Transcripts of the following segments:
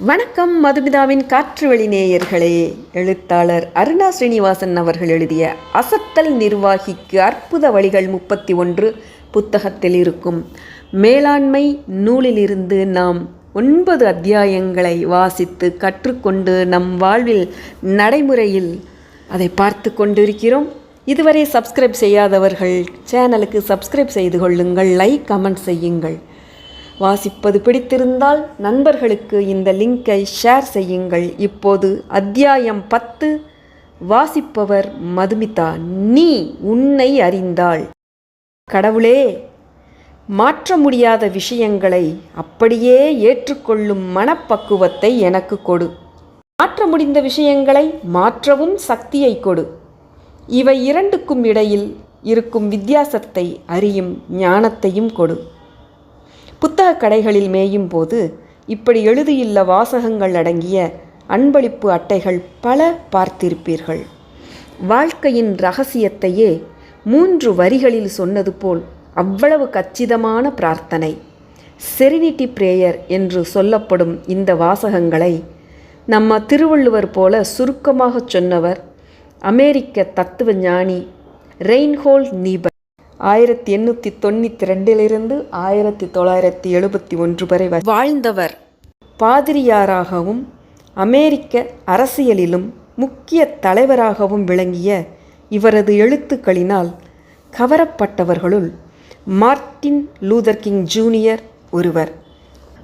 வணக்கம் மதுமிதாவின் காற்றுவெளி நேயர்களே. எழுத்தாளர் அருணா ஸ்ரீனிவாசன் அவர்கள் எழுதிய அசத்தல் நிர்வாகிக்கு அற்புத வழிகள் முப்பத்தி ஒன்று புத்தகத்தில் இருக்கும். மேலாண்மை நூலிலிருந்து நாம் ஒன்பது அத்தியாயங்களை வாசித்து கற்றுக்கொண்டு நம் வாழ்வில் நடைமுறையில் அதை பார்த்து கொண்டிருக்கிறோம். இதுவரை சப்ஸ்கிரைப் செய்யாதவர்கள் சேனலுக்கு சப்ஸ்கிரைப் செய்து கொள்ளுங்கள் லைக் கமெண்ட் செய்யுங்கள். வாசிப்பது பிடித்திருந்தால் நண்பர்களுக்கு இந்த லிங்கை ஷேர் செய்யுங்கள். இப்போது அத்தியாயம் பத்து வாசிப்பவர் மதுமிதா நீ உன்னை அறிந்தாள். கடவுளே மாற்ற முடியாத விஷயங்களை அப்படியே ஏற்றுக்கொள்ளும் மனப்பக்குவத்தை எனக்கு கொடு. மாற்ற முடிந்த விஷயங்களை மாற்றவும் சக்தியை கொடு. இவை இரண்டுக்கும் இடையில் இருக்கும் வித்தியாசத்தை அறியும் ஞானத்தையும் கொடு. புத்தக கடைகளில் மேயும் போது இப்படி எழுதியுள்ள வாசகங்கள் அடங்கிய அன்பளிப்பு அட்டைகள் பல பார்த்திருப்பீர்கள். வாழ்க்கையின் ரகசியத்தையே மூன்று வரிகளில் சொன்னது போல் அவ்வளவு கச்சிதமான பிரார்த்தனை. செரினிட்டி பிரேயர் என்று சொல்லப்படும் இந்த வாசகங்களை நம்ம திருவள்ளுவர் போல சுருக்கமாகச் சொன்னவர் அமெரிக்க தத்துவ ஞானி ரெயின்ஹோல் நீபர் ஆயிரத்தி எண்ணூற்றி தொண்ணூற்றி ரெண்டிலிருந்து ஆயிரத்தி தொள்ளாயிரத்தி எழுபத்தி ஒன்று வரை வாழ்ந்தவர். பாதிரியாராகவும் அமெரிக்க அரசியலிலும் முக்கிய தலைவராகவும் விளங்கிய இவரது எழுத்துக்களினால் கவரப்பட்டவர்களுள் மார்ட்டின் லூதர் கிங் ஜூனியர் ஒருவர்.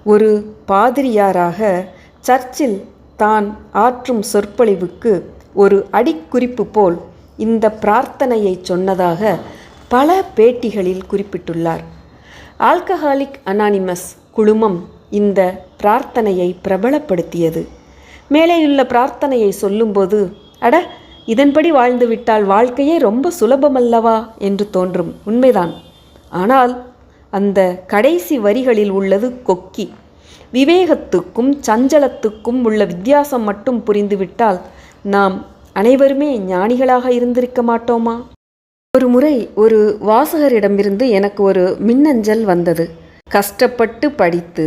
ஒரு பாதிரியாராக சர்ச்சில் தான் ஆற்றும் சொற்பொழிவுக்கு ஒரு அடிக்குறிப்பு போல் இந்த பிரார்த்தனையை சொன்னதாக பல பேட்டிகளில் குறிப்பிட்டுள்ளார். ஆல்கஹாலிக் அனானிமஸ் குழுமம் இந்த பிரார்த்தனையை பிரபலப்படுத்தியது. மேலேயுள்ள பிரார்த்தனையை சொல்லும்போது அட இதன்படி வாழ்ந்துவிட்டால் வாழ்க்கையே ரொம்ப சுலபமல்லவா என்று தோன்றும். உண்மைதான். ஆனால் அந்த கடைசி வரிகளில் உள்ளது கொக்கி. விவேகத்துக்கும் சஞ்சலத்துக்கும் உள்ள வித்தியாசம் மட்டும் புரிந்துவிட்டால் நாம் அனைவருமே ஞானிகளாக இருந்திருக்க மாட்டோமா? ஒரு முறை ஒரு வாசகரிடமிருந்து எனக்கு ஒரு மின்னஞ்சல் வந்தது. கஷ்டப்பட்டு படித்து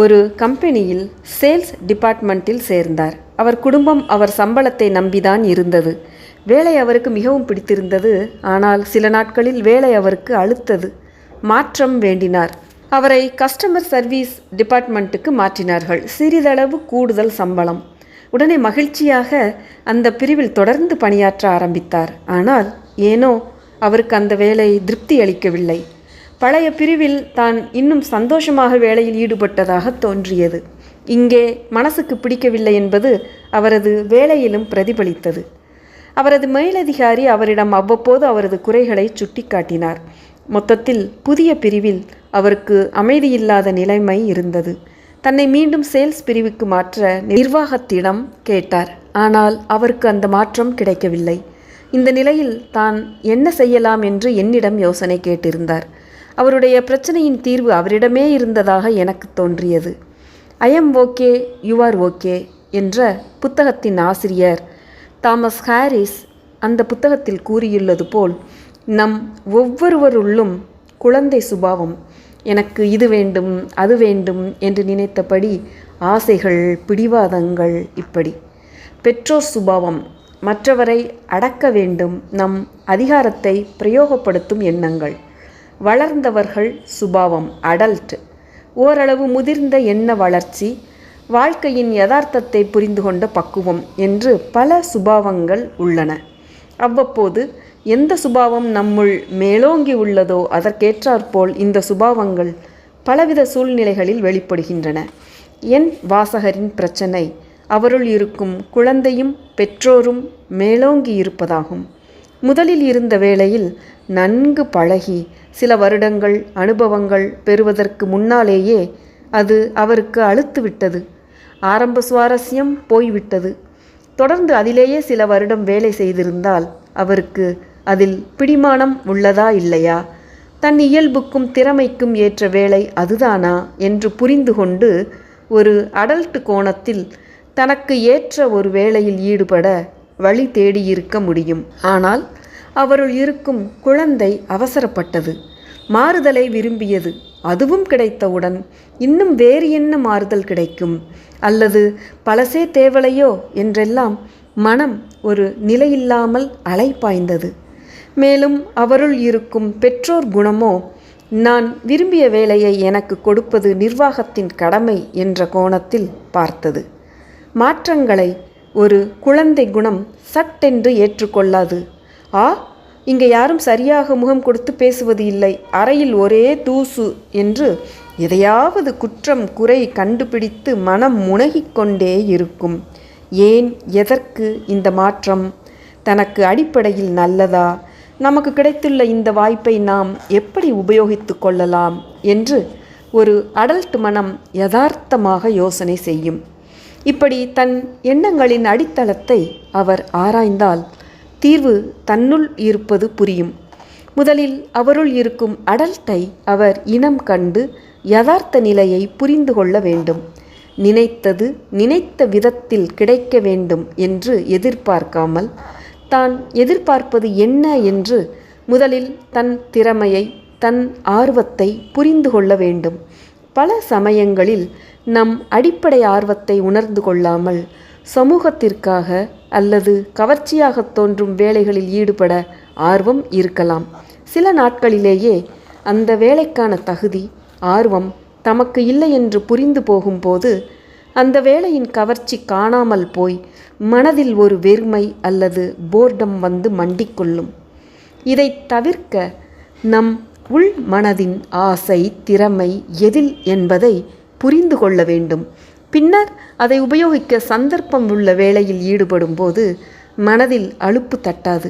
ஒரு கம்பெனியில் சேல்ஸ் டிபார்ட்மெண்ட்டில் சேர்ந்தார். அவர் குடும்பம் அவர் சம்பளத்தை நம்பிதான் இருந்தது. வேலை அவருக்கு மிகவும் பிடித்திருந்தது. ஆனால் சில நாட்களில் வேலை அவருக்கு அழுத்தது. மாற்றம் வேண்டினார். அவரை கஸ்டமர் சர்வீஸ் டிபார்ட்மெண்ட்டுக்கு மாற்றினார்கள். சிறிதளவு கூடுதல் சம்பளம். உடனே மகிழ்ச்சியாக அந்த பிரிவில் தொடர்ந்து பணியாற்ற ஆரம்பித்தார். ஆனால் ஏனோ அவருக்கு அந்த வேலை திருப்தி அளிக்கவில்லை. பழைய பிரிவில் தான் இன்னும் சந்தோஷமாக வேலையில் ஈடுபட்டதாக தோன்றியது. இங்கே மனசுக்கு பிடிக்கவில்லை என்பது அவரது வேலையிலும் பிரதிபலித்தது. அவரது மேலதிகாரி அவரிடம் அவ்வப்போது அவரது குறைகளை சுட்டிக்காட்டினார். மொத்தத்தில் புதிய பிரிவில் அவருக்கு அமைதியில்லாத நிலைமை இருந்தது. தன்னை மீண்டும் சேல்ஸ் பிரிவுக்கு மாற்ற நிர்வாகத்திடம் கேட்டார். ஆனால் அவருக்கு அந்த மாற்றம் கிடைக்கவில்லை. இந்த நிலையில் தான் என்ன செய்யலாம் என்று என்னிடம் யோசனை கேட்டிருந்தார். அவருடைய பிரச்சனையின் தீர்வு அவரிடமே இருந்ததாக எனக்கு தோன்றியது. I am okay you are okay என்ற புத்தகத்தின் ஆசிரியர் தாமஸ் ஹாரிஸ் அந்த புத்தகத்தில் கூறியுள்ளது போல் நம் ஒவ்வொருவருள்ளும் குழந்தை சுபாவம். எனக்கு இது வேண்டும் அது வேண்டும் என்று நினைத்தபடி ஆசைகள் பிடிவாதங்கள் இப்படி. பெற்றோர் சுபாவம் மற்றவரை அடக்க வேண்டும் நம் அதிகாரத்தை பிரயோகப்படுத்தும் எண்ணங்கள். வளர்ந்தவர்கள் சுபாவம் அடல்ட் ஓரளவு முதிர்ந்த எண்ண வளர்ச்சி வாழ்க்கையின் யதார்த்தத்தை புரிந்து கொண்ட பக்குவம் என்று பல சுபாவங்கள் உள்ளன. அவ்வப்போது எந்த சுபாவம் நம்முள் மேலோங்கி உள்ளதோ அதற்கேற்றாற்போல் இந்த சுபாவங்கள் பலவித சூழ்நிலைகளில் வெளிப்படுகின்றன. என் வாசகரின் பிரச்சனை அவருள் இருக்கும் குழந்தையும் பெற்றோரும் மேலோங்கி இருப்பதாகும். முதலில் இருந்த வேளையில் நன்கு பழகி சில வருடங்கள் அனுபவங்கள் பெறுவதற்கு முன்னாலேயே அது அவருக்கு அழுத்துவிட்டது ஆரம்ப சுவாரஸ்யம் போய்விட்டது. தொடர்ந்து அதிலேயே சில வருடம் வேலை செய்திருந்தால் அவருக்கு அதில் பிடிமானம் உள்ளதா இல்லையா? தன் இயல்புக்கும் திறமைக்கும் ஏற்ற வேலை அதுதானா? என்று புரிந்து கொண்டு ஒரு அடல்ட் கோணத்தில் தனக்கு ஏற்ற ஒரு வேலையில் ஈடுபட வழி தேடியிருக்க முடியும். ஆனால் அவருள் இருக்கும் குழந்தை அவசரப்பட்டது. மாறுதலை விரும்பியது. அதுவும் கிடைத்தவுடன் இன்னும் வேறு என்ன மாறுதல் கிடைக்கும்? அல்லது பழசே தேவலையோ? என்றெல்லாம் மனம் ஒரு நிலையில்லாமல் அலைப்பாய்ந்தது. மேலும் அவருள் இருக்கும் பெற்றோர் குணமோ? நான் விரும்பிய வேலையை எனக்கு கொடுப்பது நிர்வாகத்தின் கடமை என்ற கோணத்தில் பார்த்தது. மாற்றங்களை ஒரு குழந்தை குணம் சட்டென்று ஏற்றுக்கொள்ளாது. ஆ இங்கே யாரும் சரியாக முகம் கொடுத்து பேசுவது இல்லை. அறையில் ஒரே தூசு என்று எதையாவது குற்றம் குறை கண்டுபிடித்து மனம் முனகிக்கொண்டே இருக்கும். ஏன் எதற்கு இந்த மாற்றம்? தனக்கு அடிப்படையில் நல்லதா? நமக்கு கிடைத்துள்ள இந்த வாய்ப்பை நாம் எப்படி உபயோகித்து கொள்ளலாம்? என்று ஒரு அடல்ட் மனம் யதார்த்தமாக யோசனை செய்யும். இப்படி தன் எண்ணங்களின் அடித்தளத்தை அவர் ஆராய்ந்தால் தீர்வு தன்னுள் இருப்பது புரியும். முதலில் அவருள் இருக்கும் அடல்ட்டை அவர் இனம் கண்டு யதார்த்த நிலையை புரிந்து கொள்ள வேண்டும். நினைத்தது நினைத்த விதத்தில் கிடைக்க வேண்டும் என்று எதிர்பார்க்காமல் தான் எதிர்பார்ப்பது என்ன என்று முதலில் தன் திறமையை தன் ஆர்வத்தை புரிந்து கொள்ள வேண்டும். பல சமயங்களில் நம் அடிப்படை ஆர்வத்தை உணர்ந்து கொள்ளாமல் சமூகத்திற்காக அல்லது கவர்ச்சியாக தோன்றும் வேலைகளில் ஈடுபட ஆர்வம் இருக்கலாம். சில நாட்களிலேயே அந்த வேலைக்கான தகுதி ஆர்வம் தமக்கு இல்லை என்று புரிந்து போகும்போது அந்த வேலையின் கவர்ச்சி காணாமல் போய் மனதில் ஒரு வெறுமை அல்லது போர்டம் வந்து மண்டிக்கொள்ளும். இதை தவிர்க்க நம் உள் மனதின் ஆசை திறமை எதில் என்பதை புரிந்து கொள்ள வேண்டும். பின்னர் அதை உபயோகிக்க சந்தர்ப்பம் உள்ள வேலையில் ஈடுபடும்போது மனதில் அலுப்பு தட்டாது.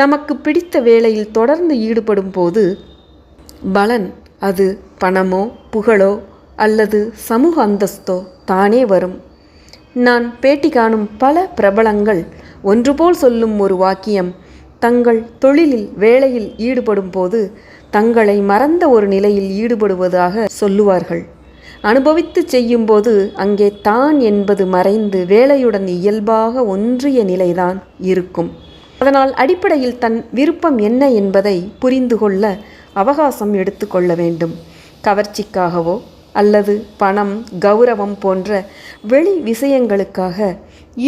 நமக்கு பிடித்த வேலையில் தொடர்ந்து ஈடுபடும் போது பலன் அது பணமோ புகழோ அல்லது சமூக அந்தஸ்தோ தானே வரும். நான் பேட்டி காணும் பல பிரபலங்கள் ஒன்றுபோல் சொல்லும் ஒரு வாக்கியம் தங்கள் தொழிலில் வேலையில் ஈடுபடும் போது தங்களை மறந்த ஒரு நிலையில் ஈடுபடுவதாக சொல்லுவார்கள். அனுபவித்து செய்யும்போது அங்கே தான் என்பது மறைந்து வேலையுடன் இயல்பாக ஒன்றிய நிலைதான் இருக்கும். அதனால் அடிப்படையில் தன் விருப்பம் என்ன என்பதை புரிந்து கொள்ள அவகாசம் எடுத்துக்கொள்ள வேண்டும். கவர்ச்சிக்காகவோ அல்லது பணம் கௌரவம் போன்ற வெளி விஷயங்களுக்காக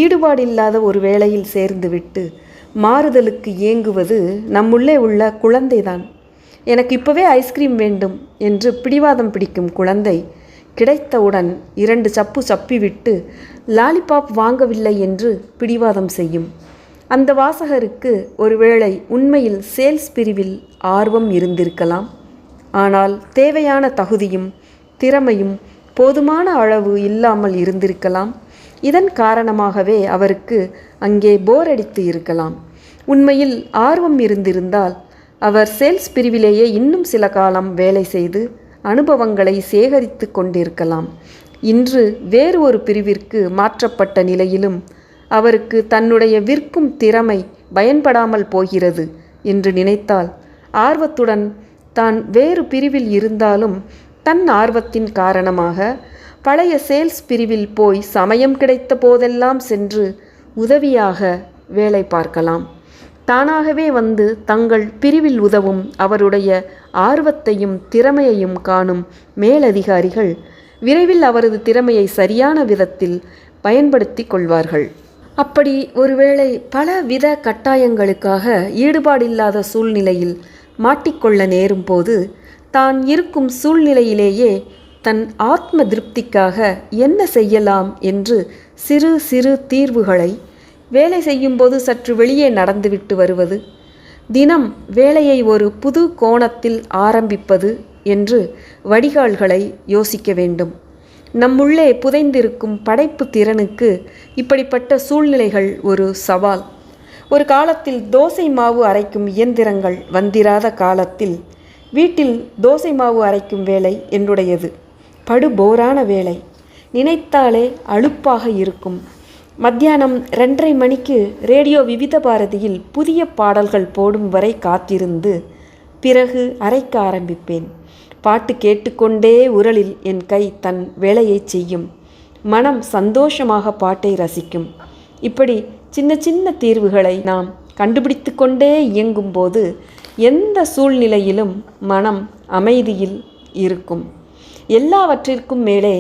ஈடுபாடில்லாத ஒரு வேளையில் சேர்ந்துவிட்டு மாறுதலுக்கு ஏங்குவது நம்முள்ளே உள்ள குழந்தைதான். எனக்கு இப்போவே ஐஸ்கிரீம் வேண்டும் என்று பிடிவாதம் பிடிக்கும் குழந்தை கிடைத்தவுடன் இரண்டு சப்பு சப்பிவிட்டு லாலிபாப் வாங்கவில்லை என்று பிடிவாதம் செய்யும். அந்த வாசகருக்கு ஒருவேளை உண்மையில் சேல்ஸ் பிரிவில் ஆர்வம் இருந்திருக்கலாம். ஆனால் தேவையான தகுதியும் திறமையும் போதுமான அளவு இல்லாமல் இருந்திருக்கலாம். இதன் காரணமாகவே அவருக்கு அங்கே போர் அடித்து இருக்கலாம். உண்மையில் ஆர்வம் இருந்திருந்தால் அவர் சேல்ஸ் பிரிவிலேயே இன்னும் சில காலம் வேலை செய்து அனுபவங்களை சேகரித்து கொண்டிருக்கலாம். இன்று வேறு ஒரு பிரிவிற்கு மாற்றப்பட்ட நிலையிலும் அவருக்கு தன்னுடைய விற்கும் திறமை பயன்படாமல் போகிறது என்று நினைத்தால் ஆர்வத்துடன் தான் வேறு பிரிவில் இருந்தாலும் தன் ஆர்வத்தின் காரணமாக பழைய சேல்ஸ் பிரிவில் போய் சமயம் கிடைத்த போதெல்லாம் சென்று உதவியாக வேலை பார்க்கலாம். தானாகவே வந்து தங்கள் பிரிவில் உதவும் அவருடைய ஆர்வத்தையும் திறமையையும் காணும் மேலதிகாரிகள் விரைவில் அவரது திறமையை சரியான விதத்தில் பயன்படுத்தி கொள்வார்கள். அப்படி ஒருவேளை பல வித கட்டாயங்களுக்காக ஈடுபாடில்லாத சூழ்நிலையில் மாட்டிக்கொள்ள நேரும் போது தான் இருக்கும் சூழ்நிலையிலேயே தன் ஆத்ம திருப்திக்காக என்ன செய்யலாம் என்று சிறு சிறு தீர்வுகளை வேலை செய்யும்போது சற்று வெளியே நடந்துவிட்டு வருவது. தினம் வேலையை ஒரு புது கோணத்தில் ஆரம்பிப்பது என்று வடிகால்களை யோசிக்க வேண்டும். நம்முள்ளே புதைந்திருக்கும் படைப்பு திறனுக்கு இப்படிப்பட்ட சூழ்நிலைகள் ஒரு சவால். ஒரு காலத்தில் தோசை மாவு அரைக்கும் இயந்திரங்கள் வந்திராத காலத்தில் வீட்டில் தோசை மாவு அரைக்கும் வேலை என்னுடையது. படுபோரான வேலை. நினைத்தாலே அலுப்பாக இருக்கும். மத்தியானம் ரெண்டரை மணிக்கு ரேடியோ விவித பாரதியில் புதிய பாடல்கள் போடும் வரை காத்திருந்து பிறகு அரைக்க ஆரம்பிப்பேன். பாட்டு கேட்டுக்கொண்டே உரலில் என் கை தன் வேலையை செய்யும். மனம் சந்தோஷமாக பாட்டை ரசிக்கும். இப்படி சின்ன சின்ன தீர்வுகளை நாம் கண்டுபிடித்து கொண்டே இயங்கும்போது எந்த சூழ்நிலையிலும் மனம் அமைதியில் இருக்கும். எல்லாவற்றிற்கும் மேலே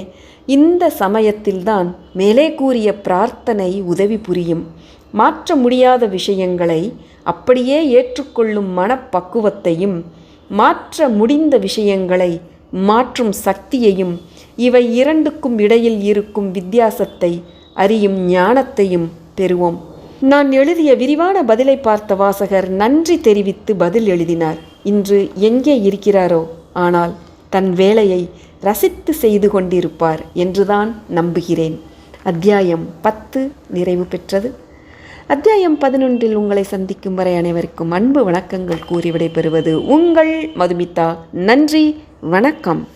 இந்த சமயத்தில்தான் மேலே கூறிய பிரார்த்தனை உதவி புரியும். மாற்ற முடியாத விஷயங்களை அப்படியே ஏற்றுக்கொள்ளும் மனப்பக்குவத்தையும் மாற்ற முடிந்த விஷயங்களை மாற்றும் சக்தியையும் இவை இரண்டுக்கும் இடையில் இருக்கும் வித்தியாசத்தை அறியும் ஞானத்தையும் பெறுவோம். நான் எழுதிய விரிவான பதிலை பார்த்த வாசகர் நன்றி தெரிவித்து பதில் எழுதினார். இன்று எங்கே இருக்கிறாரோ ஆனால் தன் வேலையை ரசித்து செய்து கொண்டிருப்பார் என்றுதான் நம்புகிறேன். அத்தியாயம் பத்து நிறைவு பெற்றது. அத்தியாயம் பதினொன்றில் உங்களை சந்திக்கும் வரை அனைவருக்கும் அன்பு வணக்கங்கள் கூறி விடைபெறுவது உங்கள் மதுமிதா. நன்றி வணக்கம்.